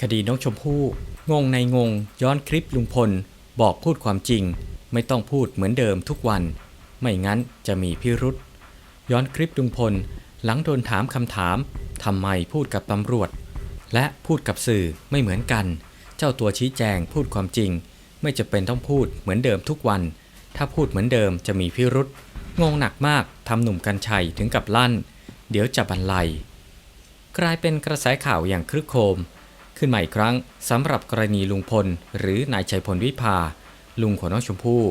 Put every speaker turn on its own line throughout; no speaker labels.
คดีน้องชมพู่งงในงง ย้อนคลิปลุงพล บอกพูดความจริง ไม่ต้องพูดเหมือนเดิมทุกวัน ไม่งั้นจะมีพิรุษย้อนคลิปลุงพล หลังโดนถามคำถามทำไมพูดกับตำรวจ และพูดกับสื่อไม่เหมือนกัน เจ้าตัวชี้แจงพูดความจริง ไม่จะเป็นต้องพูดเหมือนเดิมทุกวัน ถ้าพูดเหมือนเดิมจะมีพิรุษงงหนักมากทำหนุ่มกัญชัยถึงกับลั่น เดี๋ยวจะบรรลัยกลายเป็นกระแสข่าวอย่างครึกโครม ขึ้นใหม่ครั้งสำหรับกรณีลุงพล หรือนายชัยพลวิภา ลุงของน้องชมพู่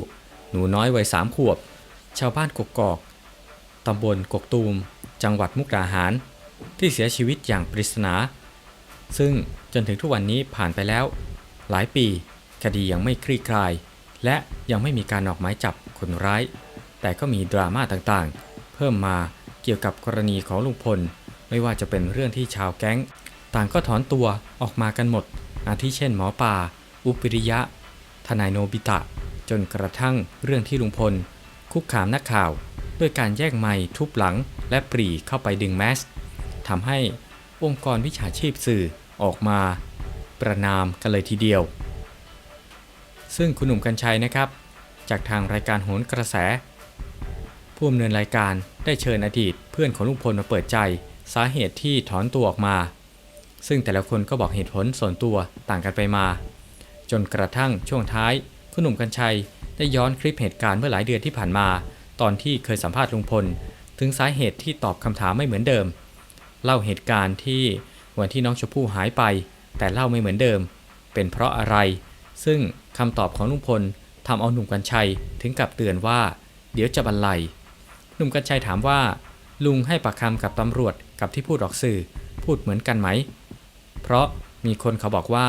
หนูน้อยวัยสามขวบ ชาวบ้านกกอกตำบลกกตูม จังหวัดมุกดาหาร ที่เสียชีวิตอย่างปริศนา ซึ่งจนถึงทุกวันนี้ผ่านไปแล้ว หลายปีคดียังไม่คลี่คลาย และยังไม่มีการออกหมายจับคนร้าย แต่ก็มีดราม่าต่างๆ เพิ่มมาเกี่ยวกับกรณีของลุงพล ไม่ว่าจะเป็นเรื่องที่ชาวแก๊ง ต่างก็ถอนตัวออกมากันหมด อาทิเช่นหมอป่า อุปริยะ ทนายโนบิตะ จนกระทั่งเรื่องที่ลุงพล คุกคามนักข่าว ด้วยการแย่งไม้ทุบหลังและปรีเข้าไปดึงแมสทำให้องค์กรวิชาชีพสื่อออกมา ประนามกันเลยทีเดียว ซึ่งคุณหนุ่มกัญชัยนะครับ จากทางรายการโหนกระแส ผู้ดำเนินรายการได้เชิญอดีตเพื่อนของลุงพลมาเปิดใจ สาเหตุที่ถอนตัวออกมา ซึ่งแต่ละคนก็บอกเหตุผลส่วนตัวต่างกันไปมา จนกระทั่งช่วงท้าย คุณหนุ่มกัญชัยได้ย้อนคลิปเหตุการณ์เมื่อหลายเดือนที่ผ่านมา ตอนที่เคยสัมภาษณ์ลุงพล ถึงสาเหตุที่ตอบคำถามไม่เหมือนเดิม เล่าเหตุการณ์ที่วันที่น้องชมพู่หายไป แต่เล่าไม่เหมือนเดิม เป็นเพราะอะไร ซึ่งคำตอบของลุงพลทำเอาหนุ่มกัญชัยถึงกับเตือนว่า เดี๋ยวจะบรรลัยหนุ่มกัญชัยถามว่า ลุงให้ปากคำกับตำรวจกับที่พูดออกสื่อ พูดเหมือนกันไหม เพราะมีคนเขาบอกว่า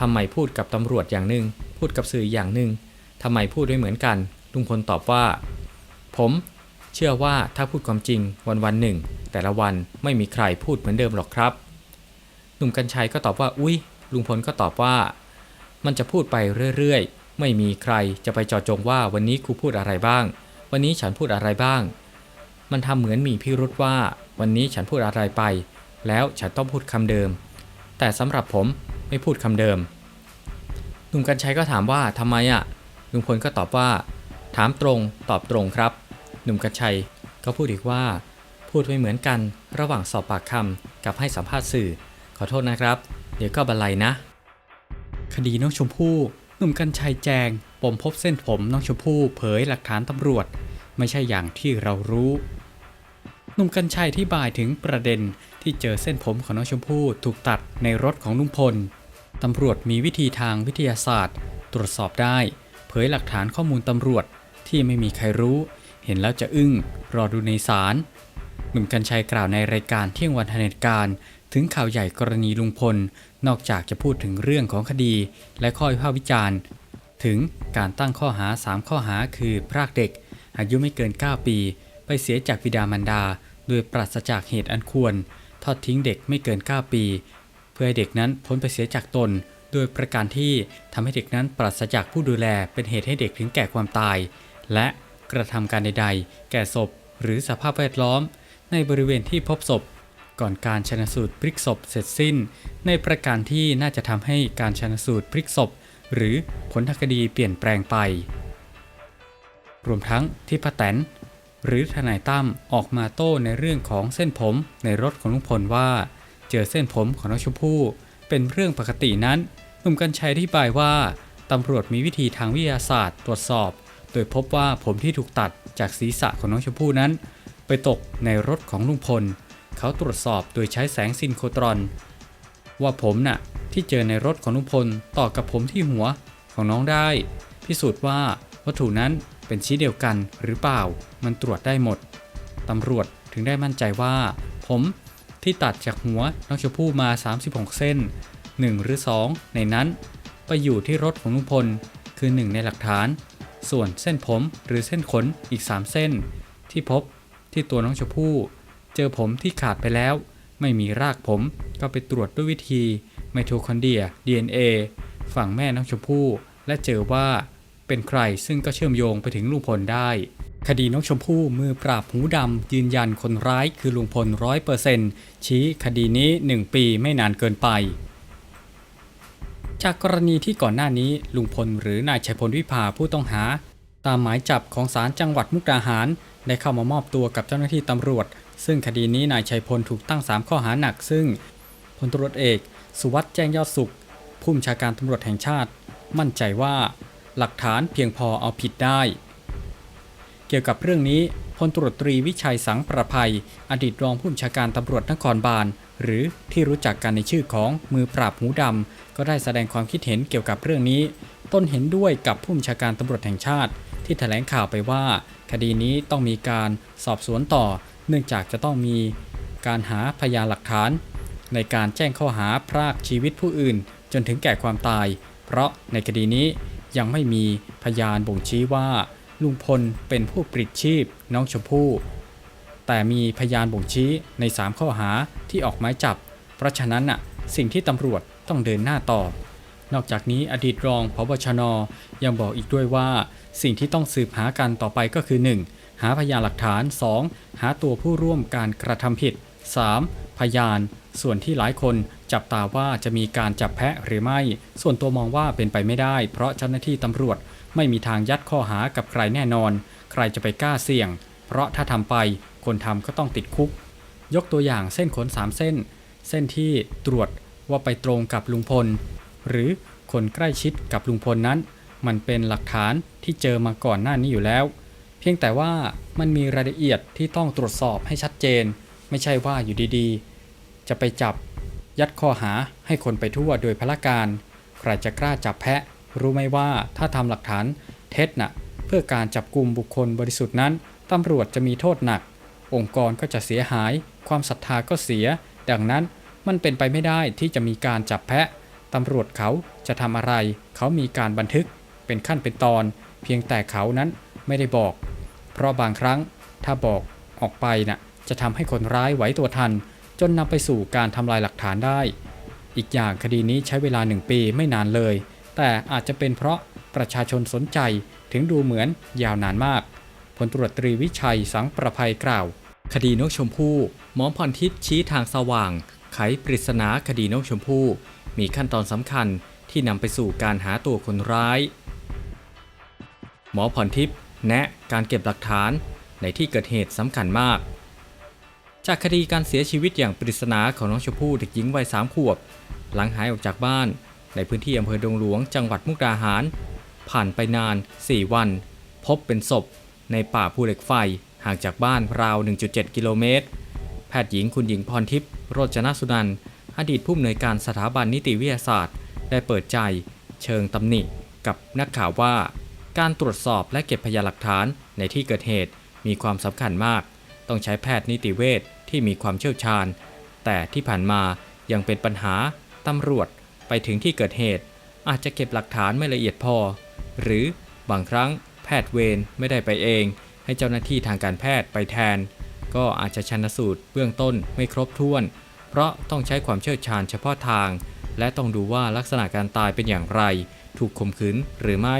ทำไมพูดกับตำรวจอย่างหนึ่ง พูดกับสื่ออย่างหนึ่งทำไมพูดไม่เหมือนกัน ลุงพลตอบว่า ผมเชื่อว่าถ้าพูดความจริงวันวันหนึ่ง แต่ละวันไม่มีใครพูดเหมือนเดิมหรอกครับ หนุ่มกัญชัยก็ตอบว่า อุ้ยลุงพลก็ตอบว่า มันจะพูดไปเรื่อยๆ ไม่มีใครจะไปจาะจงว่าวันนี้ครูพูดอะไรบ้าง วันนี้ฉันพูดอะไรบ้าง มันทำเหมือนมีพิรุษว่า วันนี้ฉันพูดอะไรไป แล้วฉันต้องพูดคำเดิม แต่สำหรับผมไม่พูดคำเดิมหนุ่มกัญชัยก็ถามว่าทำไมอะลุงพลก็ตอบว่า ถามตรงตอบตรงครับ หนุ่มกัญชัยก็พูดอีกว่า พูดไม่เหมือนกันระหว่างสอบปากคำกับให้สัมภาษณ์สื่อ ขอโทษนะครับ เดี๋ยวก็บรรลัยนะ คดีน้องชมพู่หนุ่มกัญชัยแจงปมพบเส้นผมน้องชมพู่เผยหลักฐานตำรวจ ไม่ใช่อย่างที่เรารู้ หนุ่มกัญชัยที่บายถึงประเด็นที่เจอเส้นผมของน้องชมพู่ถูกตัดในรถของลุงพล ตำรวจมีวิธีทางวิทยาศาสตร์ ตรวจสอบได้ เผยหลักฐานข้อมูลตำรวจที่ไม่มีใครรู้ เห็นแล้วจะอึ้ง รอดูในศาลหนุ่มกัญชัยกล่าวในรายการเที่ยงวันทันเหตุการณ์ ถึงข่าวใหญ่กรณีลุงพล นอกจากจะพูดถึงเรื่องของคดี และข้อวิพากษ์วิจารณ์ ถึงการตั้งข้อหา 3 ข้อหาคือพรากเด็ก อายุไม่เกิน 9 ปี ไปเสียจากบิดามารดา โดยปราศจากเหตุอันควร ทอดทิ้งเด็กไม่เกิน 9 ปี เพื่อให้เด็กนั้นพ้นไปเสียจากตน โดยประการที่ทำให้เด็กนั้นปราศจากผู้ดูแลเป็นเหตุให้เด็กถึงแก่ความตาย และกระทำการใด ๆ แก่ศพ หรือสภาพแวดล้อม ในบริเวณที่พบศพ ก่อนการชนสูตรพลิกศพเสร็จสิ้น ในประการที่น่าจะทำให้การชนสูตรพลิกศพ หรือผลทางคดีเปลี่ยนแปลงไป รวมทั้งที่ป้าแตน หรือทนายตั้มออกมาโต้ในเรื่องของเส้นผมในรถของลุงพลว่า เจอเส้นผมของน้องชมพู่เป็นเรื่องปกตินั้นหนุ่มกัญชัยอธิบายว่าตำรวจมีวิธีทางวิทยาศาสตร์ตรวจสอบ โดยพบว่าผมที่ถูกตัดจากศีรษะของน้องชมพู่นั้น ไปตกในรถของลุงพล เขาตรวจสอบโดยใช้แสงซินโครตรอน ว่าผมน่ะที่เจอในรถของลุงพลต่อกับผมที่หัวของน้องได้ พิสูจน์ว่าวัตถุนั้น เป็นชิ้นเดียวกันหรือเปล่า มันตรวจได้หมด ตำรวจถึงได้มั่นใจว่า ผมที่ตัดจากหัวน้องชมพู่มา 36 เส้น 1 หรือ 2 ในนั้น ไปอยู่ที่รถของลุงพล คือ 1 ในหลักฐาน ส่วนเส้นผมหรือเส้นขนอีก 3 เส้น ที่พบที่ตัวน้องชมพู่ เจอผมที่ขาดไปแล้ว ไม่มีรากผมก็ไปตรวจด้วยวิธีไมโทคอนเดรีย DNA ฝั่งแม่น้องชมพู่และเจอว่า เป็นใครซึ่งก็เชื่อมโยงไปถึงลุงพลได้ คดีน้องชมพู่มือปราบหูดำยืนยันคนร้ายคือลุงพลร้อยเปอร์เซนต์ชี้คดีนี้ 1 ปีไม่นานเกินไป
จากกรณีที่ก่อนหน้านี้ลุงพลหรือนายชัยพลวิภาผู้ต้องหา ตามหมายจับของศาลจังหวัดมุกดาหาร ได้เข้ามามอบตัวกับเจ้าหน้าที่ตำรวจ ซึ่งคดีนี้นายชัยพลถูกตั้ง 3 ข้อหาหนัก ซึ่งพลตรวจเอก สุวัสด์แจ้งยอดสุขผู้บัญชาการตำรวจแห่งชาติ มั่นใจว่า หลักฐานเพียงพอเอาผิดได้ เกี่ยวกับเรื่องนี้พลตรวจตรีวิชัยสังประภัย อดีตรองผู้บัญชาการตำรวจนครบาล หรือที่รู้จักกันในชื่อของมือปราบหูดำก็ได้แสดงความคิดเห็นเกี่ยวกับเรื่องนี้ ต้นเห็นด้วยกับผู้บัญชาการตำรวจแห่งชาติ ที่แถลงข่าวไปว่า คดีนี้ต้องมีการสอบสวนต่อ เนื่องจากจะต้องมีการหาพยานหลักฐาน ในการแจ้งข้อหาพรากชีวิตผู้อื่น จนถึงแก่ความตาย เพราะในคดีนี้ ยังไม่มีพยานบ่งชี้ว่าลุงพลเป็นผู้ปลิดชีพน้องชมพู่แต่มีพยานบ่งชี้ใน 3 ข้อหาที่ออกหมายจับ เพราะฉะนั้นน่ะสิ่งที่ตำรวจต้องเดินหน้าต่อนอกจากนี้อดีตรองพบชน ยังบอกอีกด้วยว่า สิ่งที่ต้องสืบหากันต่อไปก็คือ 1. หาพยานหลักฐาน 2. หาตัวผู้ร่วมการกระทำผิด 3. พยาน ส่วนที่หลายคนจับตาว่าจะมีการจับแพะหรือไม่ ส่วนตัวมองว่าเป็นไปไม่ได้ เพราะเจ้าหน้าที่ตำรวจไม่มีทางยัดข้อหากับใครแน่นอน ใครจะไปกล้าเสี่ยง เพราะถ้าทำไปคนทำก็ต้องติดคุก ยกตัวอย่างเส้นขน 3 เส้น เส้นที่ตรวจว่าไปตรงกับลุงพล หรือคนใกล้ชิดกับลุงพลนั้น มันเป็นหลักฐานที่เจอมาก่อนหน้านี้อยู่แล้ว เพียงแต่ว่ามันมีรายละเอียดที่ต้องตรวจสอบให้ชัดเจน ไม่ใช่ว่าอยู่ดีๆ จะไปจับ ยัดข้อหาให้คนไปทั่วโดยพละการ ใครจะกล้าจับแพะ รู้ไหมว่าถ้าทำหลักฐานเท็จน่ะเพื่อการจับกลุ่มบุคคลบริสุทธิ์นั้นตำรวจจะมีโทษหนัก องค์กรก็จะเสียหาย ความศรัทธาก็เสีย ดังนั้นมันเป็นไปไม่ได้ที่จะมีการจับแพะตำรวจเขาจะทำอะไร เขามีการบันทึกเป็นขั้นเป็นตอน เพียงแต่เขานั้นไม่ได้บอก เพราะบางครั้งถ้าบอกออกไปน่ะ จะทำให้คนร้ายไหวตัวทัน จนนำไปสู่การทำลายหลักฐานได้ อีกอย่างคดีนี้ใช้เวลาหนึ่งปีไม่นานเลย แต่อาจจะเป็นเพราะประชาชนสนใจถึงดูเหมือนยาวนานมากพลตรวจตรีวิชัยสังประภัยกล่าว
คดีนกชมพู่หมอพรทิพย์ชี้ทางสว่าง ไขปริศนาคดีนกชมพู่ มีขั้นตอนสำคัญที่นำไปสู่การหาตัวคนร้าย หมอพรทิพย์แนะการเก็บหลักฐานในที่เกิดเหตุสำคัญมาก จากคดีการเสียชีวิตอย่างปริศนาของน้องชมพู่เด็กหญิงวัยสามขวบ หลังหายออกจากบ้าน ในพื้นที่อำเภอดงหลวงจังหวัดมุกดาหาร ผ่านไปนาน 4 วัน พบเป็นศพ ในป่าภูเหล็กไฟห่างจากบ้านราว 1.7 กิโลเมตร แพทย์หญิงคุณหญิงพรทิพย์โรจนสุนันท์อดีตผู้อำนวยการสถาบันนิติวิทยาศาสตร์ ได้เปิดใจ เชิงตำหนิกับนักข่าวว่า การตรวจสอบและเก็บพยานหลักฐานในที่เกิดเหตุมีความสำคัญมาก ต้องใช้แพทย์นิติเวช ที่มีความเชี่ยวชาญ แต่ที่ผ่านมายังเป็นปัญหาตำรวจไปถึงที่เกิดเหตุ อาจจะเก็บหลักฐานไม่ละเอียดพอ หรือบางครั้งแพทย์เวรไม่ได้ไปเอง ให้เจ้าหน้าที่ทางการแพทย์ไปแทน ก็อาจจะชันสูตรเบื้องต้นไม่ครบถ้วน เพราะต้องใช้ความเชี่ยวชาญเฉพาะทาง และต้องดูว่าลักษณะการตายเป็นอย่างไร ถูกข่มขืนหรือไม่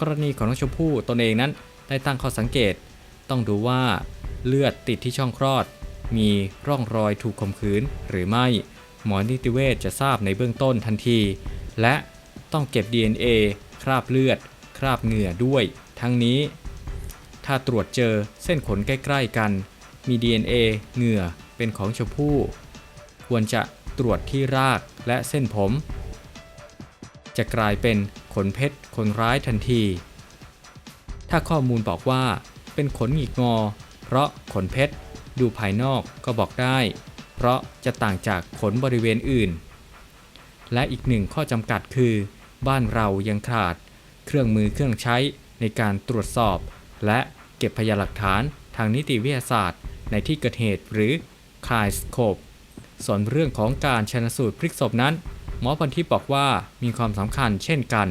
กรณีของน้องชมพู่ตนเองนั้นได้ตั้งข้อสังเกต ต้องดูว่าเลือดติดที่ช่องคลอด มีร่องรอยถูกข่มขืนหรือไม่ หมอนิติเวชจะทราบในเบื้องต้นทันที และต้องเก็บ DNA คราบเลือด คราบเหงื่อด้วย ทั้งนี้ ถ้าตรวจเจอเส้นขนใกล้ ๆ กัน มี DNA เหงื่อเป็นของชมพู่ควรจะตรวจที่รากและเส้นผม จะกลายเป็นขนเพชรคนร้ายทันที ถ้าข้อมูลบอกว่าเป็นขนหงิกงอ เพราะขนเพชร ดูภายนอกก็บอกได้ เพราะจะต่างจากขนบริเวณอื่น และอีกหนึ่งข้อจำกัดคือ บ้านเรายังขาด เครื่องมือเครื่องใช้ในการตรวจสอบ และเก็บพยานหลักฐานทางนิติวิทยาศาสตร์ ในที่เกิดเหตุหรือคายสโคปส่วนเรื่องของการชนสูตรพลิกศพนั้น หมอพันทิพย์บอกว่ามีความสำคัญเช่นกัน